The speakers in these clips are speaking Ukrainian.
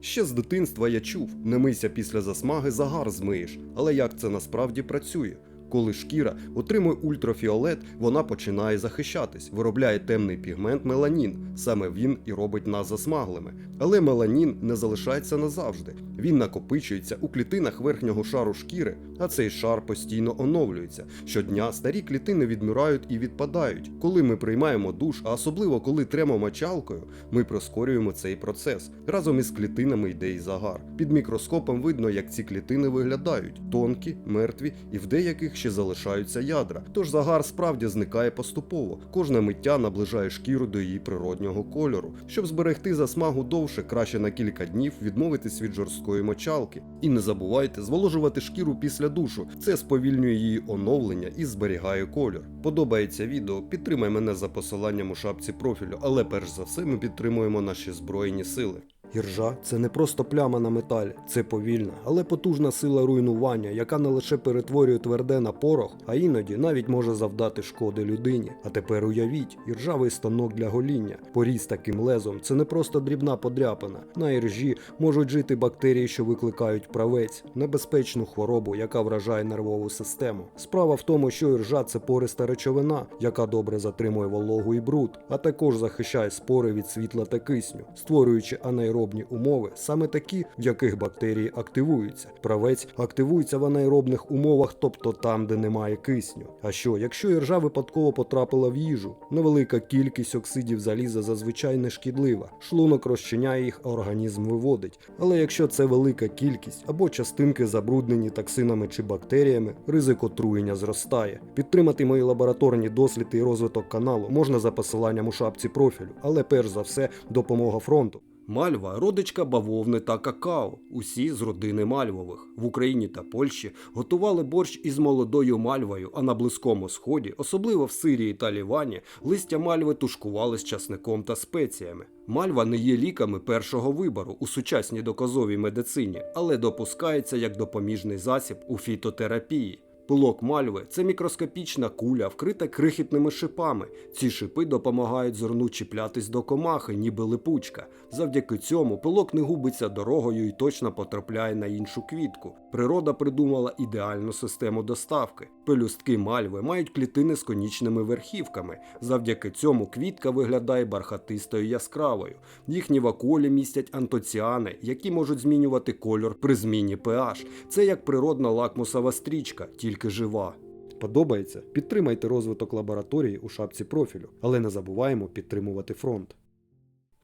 Ще з дитинства я чув, не мийся після засмаги, загар змиєш. Але як це насправді працює? Коли шкіра отримує ультрафіолет, вона починає захищатись, виробляє темний пігмент меланін. Саме він і робить нас засмаглими. Але меланін не залишається назавжди. Він накопичується у клітинах верхнього шару шкіри, а цей шар постійно оновлюється. Щодня старі клітини відмирають і відпадають. Коли ми приймаємо душ, а особливо коли тремо мочалкою, ми прискорюємо цей процес. Разом із клітинами йде і загар. Під мікроскопом видно, як ці клітини виглядають: тонкі, мертві і в деяких ще залишаються ядра. Тож загар справді зникає поступово. Кожне миття наближає шкіру до її природнього кольору. Щоб зберегти засмагу довше, краще на кілька днів відмовитись від жорсткої мочалки. І не забувайте зволожувати шкіру після душу. Це сповільнює її оновлення і зберігає колір. Подобається відео, підтримай мене за посиланням у шапці профілю, але перш за все ми підтримуємо наші збройні сили. Іржа це не просто пляма на металі, це повільна, але потужна сила руйнування, яка не лише перетворює тверде на порох, а іноді навіть може завдати шкоди людині. А тепер уявіть, іржавий станок для гоління. Поріз таким лезом це не просто дрібна подряпина. На іржі можуть жити бактерії, що викликають правець, небезпечну хворобу, яка вражає нервову систему. Справа в тому, що іржа це пориста речовина, яка добре затримує вологу і бруд, а також захищає спори від світла та кисню, створюючи анаеробні умови, саме такі, в яких бактерії активуються. Правець активується в анаеробних умовах, тобто там, де немає кисню. А що, якщо іржа випадково потрапила в їжу? Невелика кількість оксидів заліза зазвичай не шкідлива. Шлунок розчиняє їх, а організм виводить. Але якщо це велика кількість або частинки забруднені токсинами чи бактеріями, ризик отруєння зростає. Підтримати мої лабораторні досліди і розвиток каналу можна за посиланням у шапці профілю, але перш за все допомога фронту. Мальва родичка бавовни та какао, усі з родини мальвових. В Україні та Польщі готували борщ із молодою мальвою, а на Близькому Сході, особливо в Сирії та Лівані, листя мальви тушкували з часником та спеціями. Мальва не є ліками першого вибору у сучасній доказовій медицині, але допускається як допоміжний засіб у фітотерапії. Пилок мальви це мікроскопічна куля, вкрита крихітними шипами. Ці шипи допомагають зерну чіплятись до комахи, ніби липучка. Завдяки цьому пилок не губиться дорогою і точно потрапляє на іншу квітку. Природа придумала ідеальну систему доставки. Пелюстки мальви мають клітини з конічними верхівками. Завдяки цьому квітка виглядає бархатистою яскравою. Їхні вакуолі містять антоціани, які можуть змінювати кольор при зміні pH. Це як природна лакмусова стрічка, тільки жива. Подобається? Підтримайте розвиток лабораторії у шапці профілю, але не забуваємо підтримувати фронт.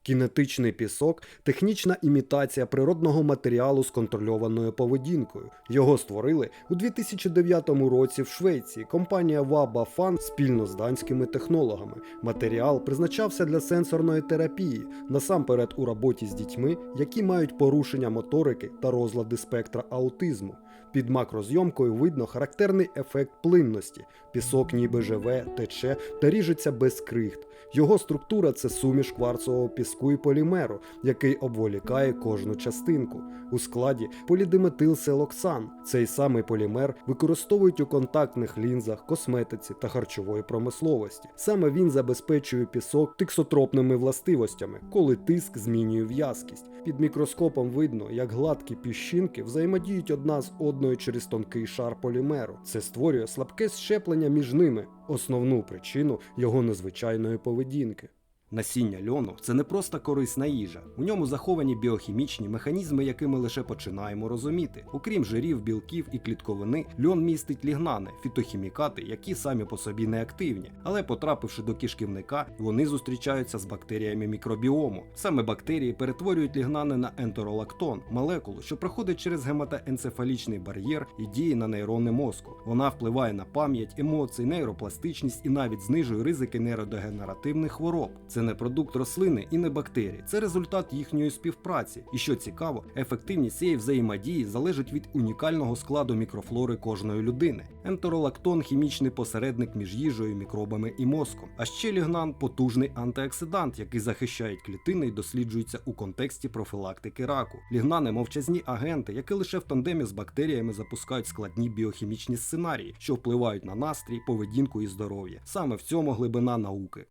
Кінетичний пісок технічна імітація природного матеріалу з контрольованою поведінкою. Його створили у 2009 році в Швеції. Компанія Waba Fan спільно з данськими технологами. Матеріал призначався для сенсорної терапії, насамперед у роботі з дітьми, які мають порушення моторики та розлади спектра аутизму. Під макрозйомкою видно характерний ефект плинності. Пісок ніби живе, тече та ріжеться без крихт. Його структура це суміш кварцового піску і полімеру, який обволікає кожну частинку. У складі полідиметилселоксан. Цей самий полімер використовують у контактних лінзах, косметиці та харчової промисловості. Саме він забезпечує пісок тиксотропними властивостями, коли тиск змінює в'язкість. Під мікроскопом видно, як гладкі піщинки взаємодіють одна з одною через тонкий шар полімеру. Це створює слабке щеплення між ними, основну причину його незвичайної поведінки. Насіння льону це не просто корисна їжа. У ньому заховані біохімічні механізми, які ми лише починаємо розуміти. Окрім жирів, білків і клітковини, льон містить лігнани, фітохімікати, які самі по собі не активні. Але потрапивши до кишківника, вони зустрічаються з бактеріями мікробіому. Саме бактерії перетворюють лігнани на ентеролактон, молекулу, що проходить через гематоенцефалічний бар'єр і діє на нейрони мозку. Вона впливає на пам'ять, емоції, нейропластичність і навіть знижує ризики нейродегенеративних хвороб. Це не продукт рослини і не бактерії, це результат їхньої співпраці. І що цікаво, ефективність цієї взаємодії залежить від унікального складу мікрофлори кожної людини. Ентеролактон хімічний посередник між їжею, мікробами і мозком. А ще лігнан потужний антиоксидант, який захищає клітини і досліджується у контексті профілактики раку. Лігнани мовчазні агенти, які лише в тандемі з бактеріями запускають складні біохімічні сценарії, що впливають на настрій, поведінку і здоров'я. Саме в цьому глибина науки.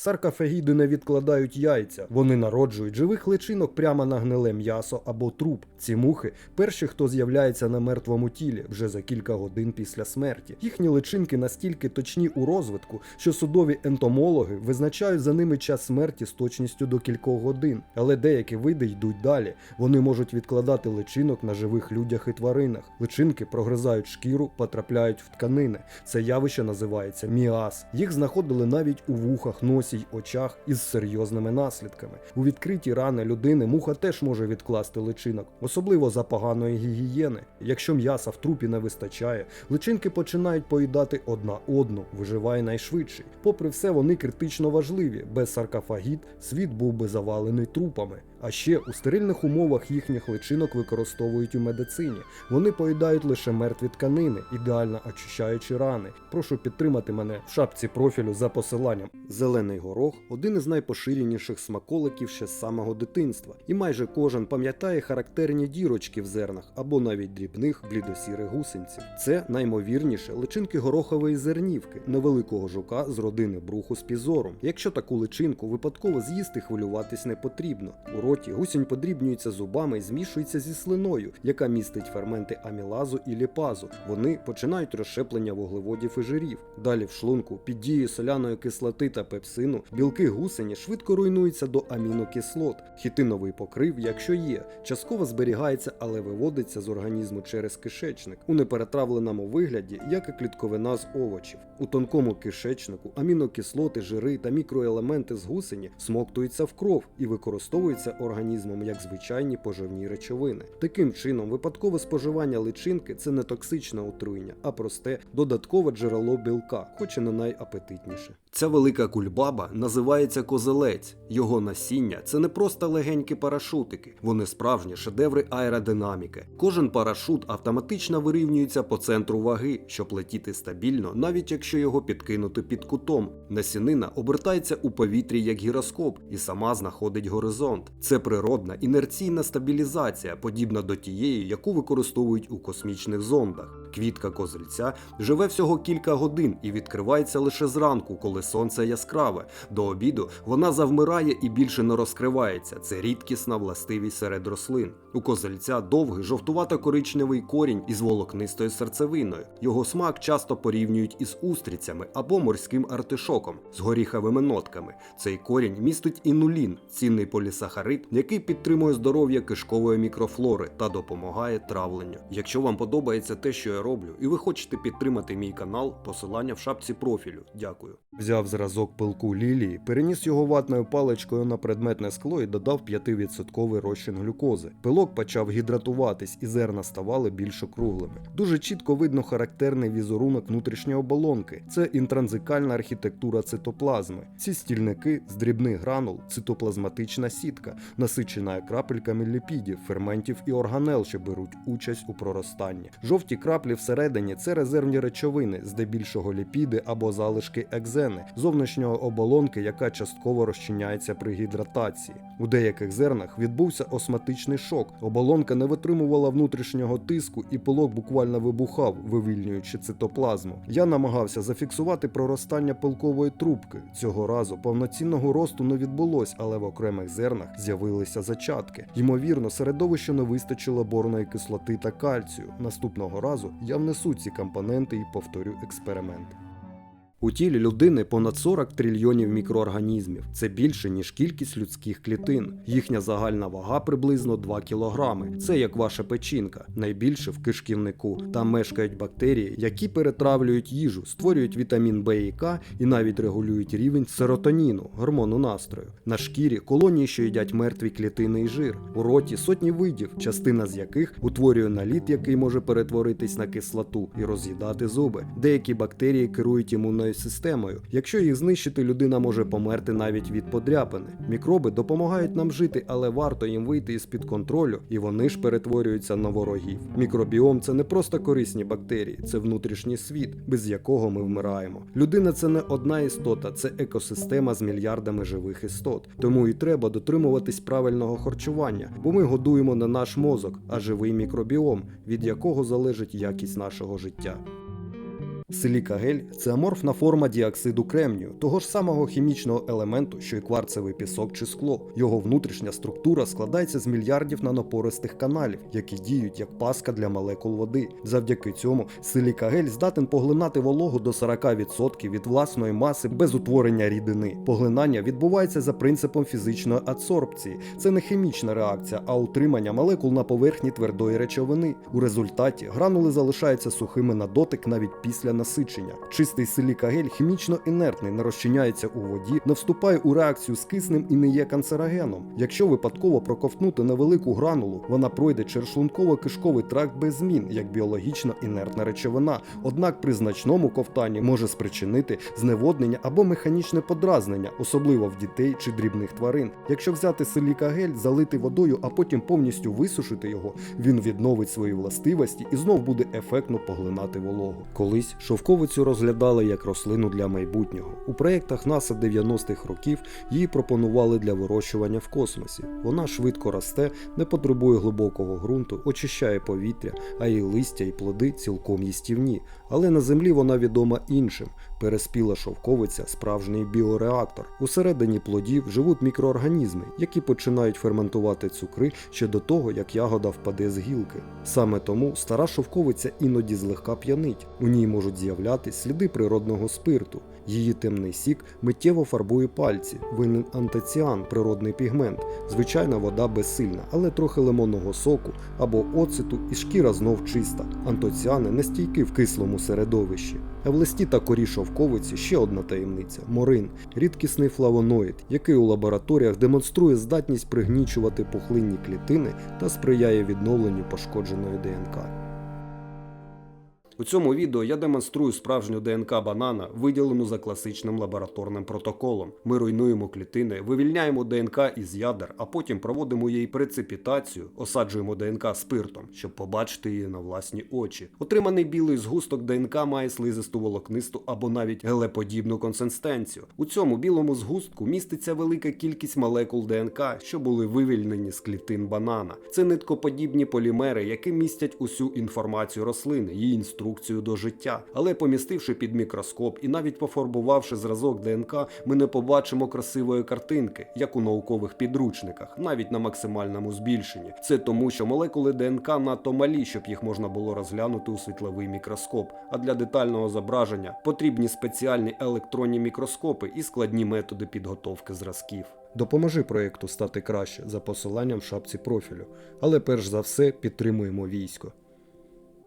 Саркофагіди не відкладають яйця, вони народжують живих личинок прямо на гниле м'ясо або труп. Ці мухи перші, хто з'являється на мертвому тілі вже за кілька годин після смерті. Їхні личинки настільки точні у розвитку, що судові ентомологи визначають за ними час смерті з точністю до кількох годин. Але деякі види йдуть далі. Вони можуть відкладати личинок на живих людях і тваринах. Личинки прогризають шкіру, потрапляють в тканини. Це явище називається міаз. Їх знаходили навіть у вухах, носі й очах із серйозними наслідками. У відкритій рани людини муха теж може відкласти личинок, особливо за поганої гігієни. Якщо м'яса в трупі не вистачає, личинки починають поїдати одна одну, виживає найшвидший. Попри все, вони критично важливі. Без саркофагіт світ був би завалений трупами. А ще у стерильних умовах їхніх личинок використовують у медицині. Вони поїдають лише мертві тканини, ідеально очищаючи рани. Прошу підтримати мене в шапці профілю за посиланням. Зелений горох один із найпоширеніших смаколиків ще з самого дитинства, і майже кожен пам'ятає характерні дірочки в зернах або навіть дрібних блідосірих гусенців. Це наймовірніше личинки горохової зернівки, невеликого жука з родини бруху з пізором. Якщо таку личинку випадково з'їсти, хвилюватись не потрібно. Роті гусінь подрібнюється зубами і змішується зі слиною, яка містить ферменти амілазу і ліпазу. Вони починають розщеплення вуглеводів і жирів. Далі в шлунку під дією соляної кислоти та пепсину білки гусені швидко руйнуються до амінокислот. Хітиновий покрив, якщо є, частково зберігається, але виводиться з організму через кишечник у неперетравленому вигляді, як і клітковина з овочів. У тонкому кишечнику амінокислоти, жири та мікроелементи з гусені смоктуються в кров і використовуються організмом як звичайні поживні речовини. Таким чином, випадкове споживання личинки це не токсичне отруєння, а просте додаткове джерело білка, хоч і не найапетитніше. Ця велика кульбаба називається козелець. Його насіння це не просто легенькі парашутики, вони справжні шедеври аеродинаміки. Кожен парашут автоматично вирівнюється по центру ваги, щоб летіти стабільно, навіть якщо його підкинути під кутом. Насінина обертається у повітрі як гіроскоп і сама знаходить горизонт. Це природна інерційна стабілізація, подібна до тієї, яку використовують у космічних зондах. Квітка козельця живе всього кілька годин і відкривається лише зранку, коли сонце яскраве. До обіду вона завмирає і більше не розкривається. Це рідкісна властивість серед рослин. У козельця довгий жовтувато-коричневий корінь із волокнистою серцевиною. Його смак часто порівнюють із устрицями або морським артишоком з горіховими нотками. Цей корінь містить інулін, цінний полісахарид, який підтримує здоров'я кишкової мікрофлори та допомагає травленню. Якщо вам подобається те, що я роблю, і ви хочете підтримати мій канал, посилання в шапці профілю. Дякую. Взяв зразок пилку лілії, переніс його ватною паличкою на предметне скло і додав 5% розчин глюкози. Пилок почав гідратуватись, і зерна ставали більш округлими. Дуже чітко видно характерний візерунок внутрішньої оболонки. Це інтранзикальна архітектура цитоплазми. Ці стільники з дрібних гранул, цитоплазматична сітка, насичена крапельками ліпідів, ферментів і органел, що беруть участь у проростанні. Жовті краплі всередині це резервні речовини, здебільшого ліпіди або залишки екзени, зовнішнього оболонки, яка частково розчиняється при гідратації. У деяких зернах відбувся осматичний шок. Оболонка не витримувала внутрішнього тиску, і пилок буквально вибухав, вивільнюючи цитоплазму. Я намагався зафіксувати проростання пилкової трубки. Цього разу повноцінного росту не відбулось, але в окремих зернах з'явилися зачатки. Ймовірно, середовищу не вистачило борної кислоти та кальцію. Наступного разу я внесу ці компоненти і повторю експеримент. У тілі людини понад 40 трильйонів мікроорганізмів. Це більше, ніж кількість людських клітин. Їхня загальна вага приблизно 2 кілограми. Це як ваша печінка, найбільше в кишківнику. Там мешкають бактерії, які перетравлюють їжу, створюють вітамін Б і К і навіть регулюють рівень серотоніну, гормону настрою. На шкірі колонії, що їдять мертві клітини і жир. У роті сотні видів, частина з яких утворює наліт, який може перетворитись на кислоту і роз'їдати зуби. Деякі бактерії керують імунною системою. Якщо їх знищити, людина може померти навіть від подряпини. Мікроби допомагають нам жити, але варто їм вийти із під контролю, і вони ж перетворюються на ворогів. Мікробіом це не просто корисні бактерії, це внутрішній світ, без якого ми вмираємо. Людина це не одна істота, це екосистема з мільярдами живих істот. Тому і треба дотримуватись правильного харчування, бо ми годуємо не наш мозок, а живий мікробіом, від якого залежить якість нашого життя. Силікагель це аморфна форма діоксиду кремнію, того ж самого хімічного елементу, що й кварцевий пісок чи скло. Його внутрішня структура складається з мільярдів нанопористих каналів, які діють як паска для молекул води. Завдяки цьому силікагель здатен поглинати вологу до 40% від власної маси без утворення рідини. Поглинання відбувається за принципом фізичної адсорбції. Це не хімічна реакція, а утримання молекул на поверхні твердої речовини. У результаті гранули залишаються сухими на дотик навіть після насичення. Чистий силікагель хімічно інертний, не розчиняється у воді, не вступає у реакцію з киснем і не є канцерогеном. Якщо випадково проковтнути невелику гранулу, вона пройде через шлунково-кишковий тракт без змін, як біологічно інертна речовина. Однак при значному ковтанні може спричинити зневоднення або механічне подразнення, особливо в дітей чи дрібних тварин. Якщо взяти силікагель, залити водою, а потім повністю висушити його, він відновить свої властивості і знов буде ефектно поглинати вологу. Колись шовковицю розглядали як рослину для майбутнього. У проєктах НАСА 90-х років її пропонували для вирощування в космосі. Вона швидко росте, не потребує глибокого ґрунту, очищає повітря, а її листя і плоди цілком їстівні. Але на землі вона відома іншим. Переспіла шовковиця справжній біореактор. Усередині плодів живуть мікроорганізми, які починають ферментувати цукри ще до того, як ягода впаде з гілки. Саме тому стара шовковиця іноді злегка п'янить. У ній можуть з'являти сліди природного спирту. Її темний сік миттєво фарбує пальці, винен антоціан, природний пігмент. Звичайна вода безсильна, але трохи лимонного соку або оциту і шкіра знов чиста. Антоціани не стійкі в кислому середовищі. А в листі та корі шовковиці ще одна таємниця морин, рідкісний флавоноїд, який у лабораторіях демонструє здатність пригнічувати пухлинні клітини та сприяє відновленню пошкодженої ДНК. У цьому відео я демонструю справжню ДНК банана, виділену за класичним лабораторним протоколом. Ми руйнуємо клітини, вивільняємо ДНК із ядер, а потім проводимо її прецепітацію, осаджуємо ДНК спиртом, щоб побачити її на власні очі. Отриманий білий згусток ДНК має слизисту волокнисту або навіть гелеподібну консистенцію. У цьому білому згустку міститься велика кількість молекул ДНК, що були вивільнені з клітин банана. Це ниткоподібні полімери, які містять усю інформацію рослини, її інструкцію до життя. Але помістивши під мікроскоп і навіть пофарбувавши зразок ДНК, ми не побачимо красивої картинки, як у наукових підручниках, навіть на максимальному збільшенні. Це тому, що молекули ДНК надто малі, щоб їх можна було розглянути у світловий мікроскоп. А для детального зображення потрібні спеціальні електронні мікроскопи і складні методи підготовки зразків. Допоможи проєкту стати краще за посиланням в шапці профілю, але перш за все підтримуємо військо.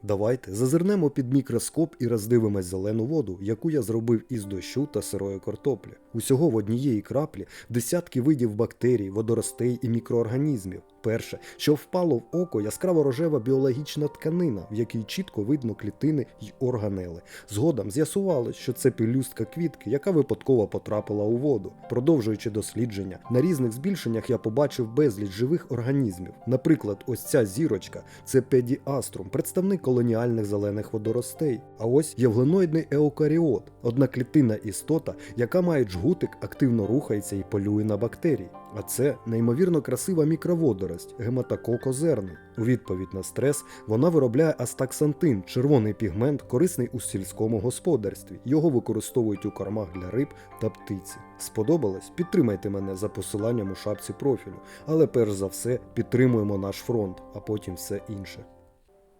Давайте зазирнемо під мікроскоп і роздивимось зелену воду, яку я зробив із дощу та сирої картоплі. Усього в однієї краплі десятки видів бактерій, водоростей і мікроорганізмів. Перше, що впало в око, яскраво рожева біологічна тканина, в якій чітко видно клітини й органели. Згодом з'ясувалось, що це пелюстка квітки, яка випадково потрапила у воду. Продовжуючи дослідження, на різних збільшеннях я побачив безліч живих організмів. Наприклад, ось ця зірочка це педіаструм, представник колоніальних зелених водоростей. А ось євгеноїдний еукаріот, одна клітинна істота, яка має джгутик, активно рухається і полює на бактерії. А це неймовірно красива мікроводорость гематокок озерний. У відповідь на стрес вона виробляє астаксантин, червоний пігмент, корисний у сільському господарстві. Його використовують у кормах для риб та птиці. Сподобалось? Підтримайте мене за посиланням у шапці профілю. Але перш за все підтримуємо наш фронт, а потім все інше.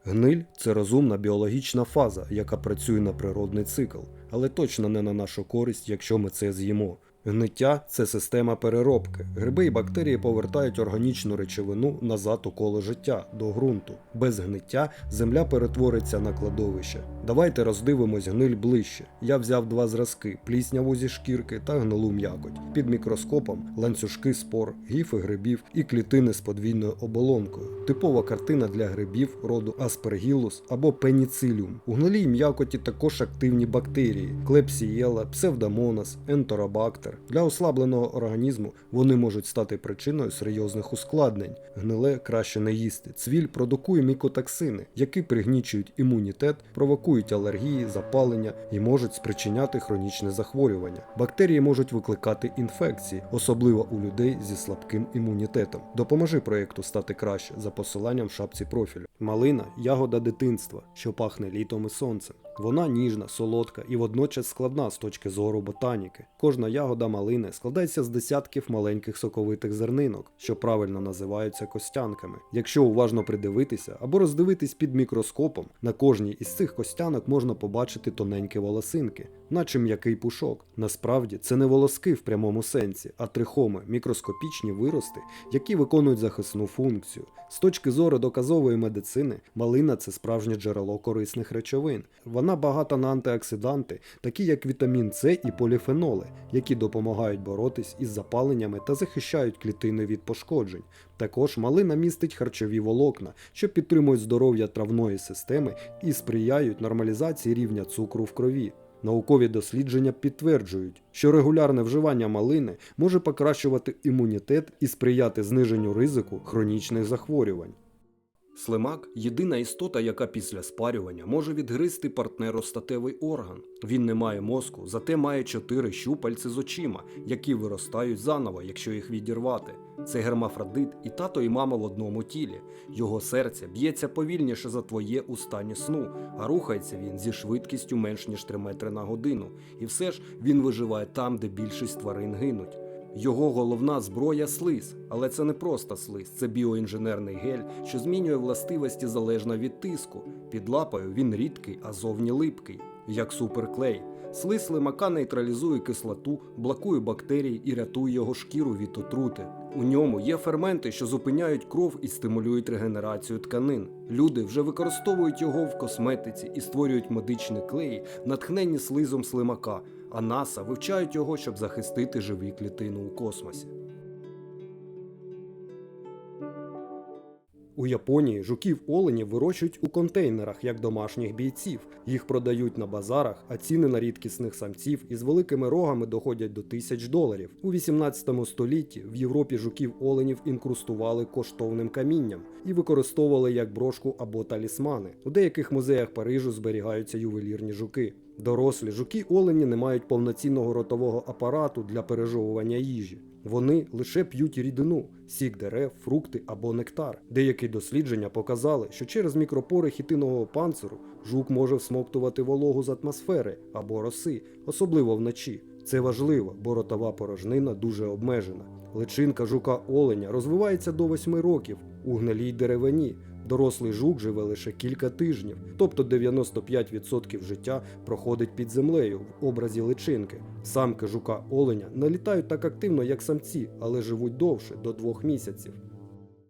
Гниль це розумна біологічна фаза, яка працює на природний цикл, але точно не на нашу користь, якщо ми це з'їмо. Гниття це система переробки. Гриби і бактерії повертають органічну речовину назад у коло життя до ґрунту. Без гниття земля перетвориться на кладовище. Давайте роздивимось гниль ближче. Я взяв два зразки: плісняву зі шкірки та гнилу м'якоть. Під мікроскопом ланцюжки спор, гіфи грибів і клітини з подвійною оболонкою. Типова картина для грибів роду аспергілус або пеніциліум. У гнилій м'якоті також активні бактерії: клепсієла, псевдомонас, ентеробактер. Для ослабленого організму вони можуть стати причиною серйозних ускладнень. Гниле краще не їсти. Цвіль продукує мікотоксини, які пригнічують імунітет, провокують алергії, запалення і можуть спричиняти хронічне захворювання. Бактерії можуть викликати інфекції, особливо у людей зі слабким імунітетом. Допоможи проєкту стати краще за посиланням в шапці профілю. Малина ягода дитинства, що пахне літом і сонцем. Вона ніжна, солодка і водночас складна з точки зору ботаніки. Кожна ягода малини складається з десятків маленьких соковитих зернинок, що правильно називаються костянками. Якщо уважно придивитися або роздивитись під мікроскопом, на кожній із цих костянок можна побачити тоненькі волосинки, наче м'який пушок. Насправді це не волоски в прямому сенсі, а трихоми, мікроскопічні вирости, які виконують захисну функцію. З точки зору доказової медицини, малина це справжнє джерело корисних речовин. Вона багата на антиоксиданти, такі як вітамін С і поліфеноли, які допомагають боротись із запаленнями та захищають клітини від пошкоджень. Також малина містить харчові волокна, що підтримують здоров'я травної системи і сприяють нормалізації рівня цукру в крові. Наукові дослідження підтверджують, що регулярне вживання малини може покращувати імунітет і сприяти зниженню ризику хронічних захворювань. Слимак єдина істота, яка після спарювання може відгризти партнеростатевий орган. Він не має мозку, зате має чотири щупальці з очима, які виростають заново, якщо їх відірвати. Це гермафродит і тато і мама в одному тілі. Його серце б'ється повільніше за твоє у стані сну, а рухається він зі швидкістю менш ніж 3 метри на годину. І все ж він виживає там, де більшість тварин гинуть. Його головна зброя слиз, але це не просто слиз, це біоінженерний гель, що змінює властивості залежно від тиску. Під лапою він рідкий, а зовні липкий, як суперклей. Слиз лимака нейтралізує кислоту, блокує бактерії і рятує його шкіру від отрути. У ньому є ферменти, що зупиняють кров і стимулюють регенерацію тканин. Люди вже використовують його в косметиці і створюють медичні клеї, натхнені слизом слимака, а НАСА вивчають його, щоб захистити живі клітини у космосі. У Японії жуків оленів вирощують у контейнерах як домашніх бійців. Їх продають на базарах, а ціни на рідкісних самців із великими рогами доходять до тисяч доларів. У 18 столітті в Європі жуків оленів інкрустували коштовним камінням і використовували як брошку або талісмани. У деяких музеях Парижу зберігаються ювелірні жуки. Дорослі жуки олені не мають повноцінного ротового апарату для пережовування їжі. Вони лише п'ють рідину, сік дерев, фрукти або нектар. Деякі дослідження показали, що через мікропори хітинового панциру жук може всмоктувати вологу з атмосфери або роси, особливо вночі. Це важливо, бо ротова порожнина дуже обмежена. Личинка жука оленя розвивається до 8 років у гнилій деревині. Дорослий жук живе лише кілька тижнів, тобто 95% життя проходить під землею в образі личинки. Самки жука оленя не літають так активно, як самці, але живуть довше до двох місяців.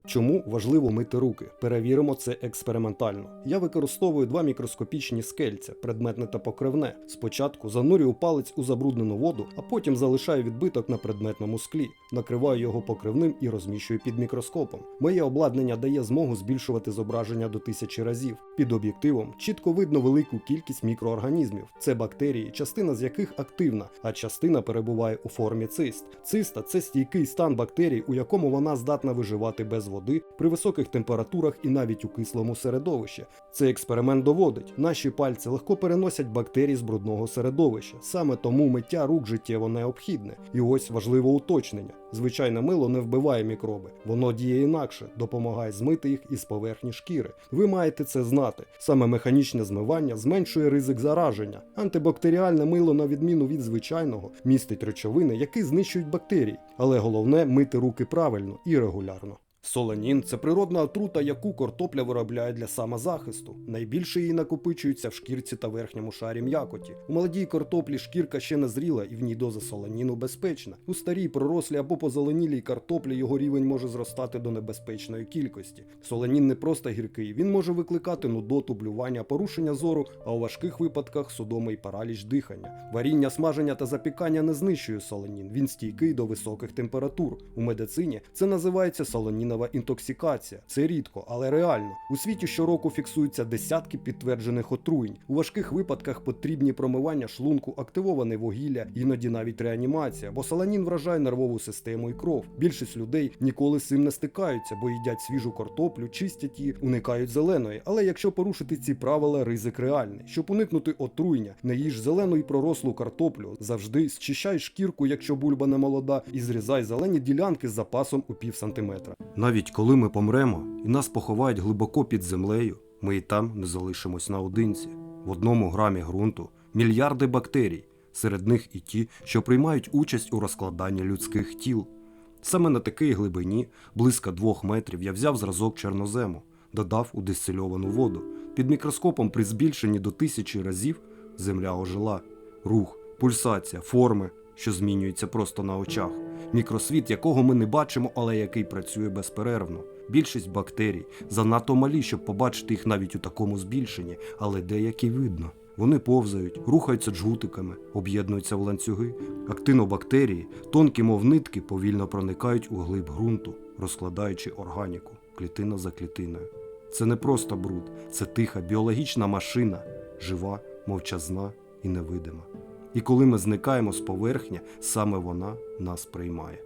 Чому важливо мити руки? Перевіримо це експериментально. Я використовую два мікроскопічні скельця, предметне та покривне. Спочатку занурюю палець у забруднену воду, а потім залишаю відбиток на предметному склі, накриваю його покривним і розміщую під мікроскопом. Моє обладнання дає змогу збільшувати зображення до тисячі разів. Під об'єктивом чітко видно велику кількість мікроорганізмів. Це бактерії, частина з яких активна, а частина перебуває у формі цист. Циста це стійкий стан бактерій, у якому вона здатна виживати без води при високих температурах і навіть у кислому середовищі. Цей експеримент доводить, наші пальці легко переносять бактерії з брудного середовища. Саме тому миття рук життєво необхідне. І ось важливе уточнення. Звичайне мило не вбиває мікроби, воно діє інакше, допомагає змити їх із поверхні шкіри. Ви маєте це знати. Саме механічне змивання зменшує ризик зараження. Антибактеріальне мило, на відміну від звичайного, містить речовини, які знищують бактерії. Але головне мити руки правильно і регулярно. Соленін це природна отрута, яку картопля виробляє для самозахисту. Найбільше її накопичується в шкірці та верхньому шарі м'якоті. У молодій картоплі шкірка ще не зріла і в ній доза соленіну безпечна. У старій пророслій або позеленілій картоплі його рівень може зростати до небезпечної кількості. Соленін не просто гіркий, він може викликати нудоту, блювання, порушення зору, а у важких випадках судомий параліч дихання. Варіння, смаження та запікання не знищує соленін. Він стійкий до високих температур. У медицині це називається соленін Соленінова інтоксикація. Це рідко, але реально. У світі щороку фіксуються десятки підтверджених отруєнь. У важких випадках потрібні промивання шлунку, активоване вугілля, іноді навіть реанімація, бо соланін вражає нервову систему і кров. Більшість людей ніколи з цим не стикаються, бо їдять свіжу картоплю, чистять її, уникають зеленої. Але якщо порушити ці правила, ризик реальний. Щоб уникнути отруєння, не їж зелену і пророслу картоплю. Завжди зчищай шкірку, якщо бульба не молода, і зрізай зелені ділянки з запасом у пів сантиметра. Навіть коли ми помремо і нас поховають глибоко під землею, ми і там не залишимось наодинці. В одному грамі ґрунту мільярди бактерій, серед них і ті, що приймають участь у розкладанні людських тіл. Саме на такій глибині, близько двох метрів, я взяв зразок чорнозему, додав у дистильовану воду. Під мікроскопом при збільшенні до тисячі разів земля ожила. Рух, пульсація, форми, що змінюються просто на очах. Мікросвіт, якого ми не бачимо, але який працює безперервно. Більшість бактерій занадто малі, щоб побачити їх навіть у такому збільшенні, але деякі видно. Вони повзають, рухаються джгутиками, об'єднуються в ланцюги. Актинобактерії, тонкі мов нитки, повільно проникають у глиб ґрунту, розкладаючи органіку клітина за клітиною. Це не просто бруд, це тиха біологічна машина, жива, мовчазна і невидима. І коли ми зникаємо з поверхні, саме вона нас приймає.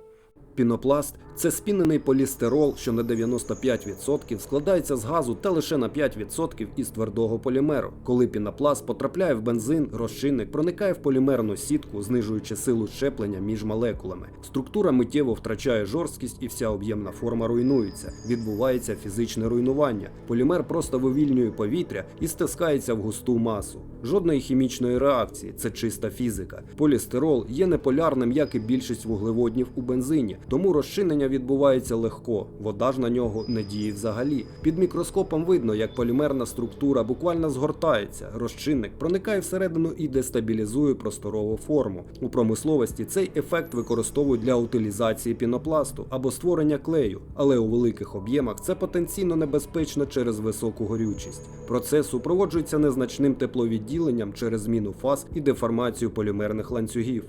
Пінопласт це спінений полістирол, що на 95% складається з газу та лише на 5% із твердого полімеру. Коли пінопласт потрапляє в бензин, розчинник проникає в полімерну сітку, знижуючи силу щеплення між молекулами. Структура миттєво втрачає жорсткість і вся об'ємна форма руйнується. Відбувається фізичне руйнування. Полімер просто вивільнює повітря і стискається в густу масу. Жодної хімічної реакції, це чиста фізика. Полістирол є неполярним, як і більшість вуглеводнів у бензині, тому розчинення відбувається легко. Вода ж на нього не діє взагалі. Під мікроскопом видно, як полімерна структура буквально згортається. Розчинник проникає всередину і дестабілізує просторову форму. У промисловості цей ефект використовують для утилізації пінопласту або створення клею, але у великих об'ємах це потенційно небезпечно через високу горючість. Процес супроводжується незначним тепловідділенням через зміну фаз і деформацію полімерних ланцюгів.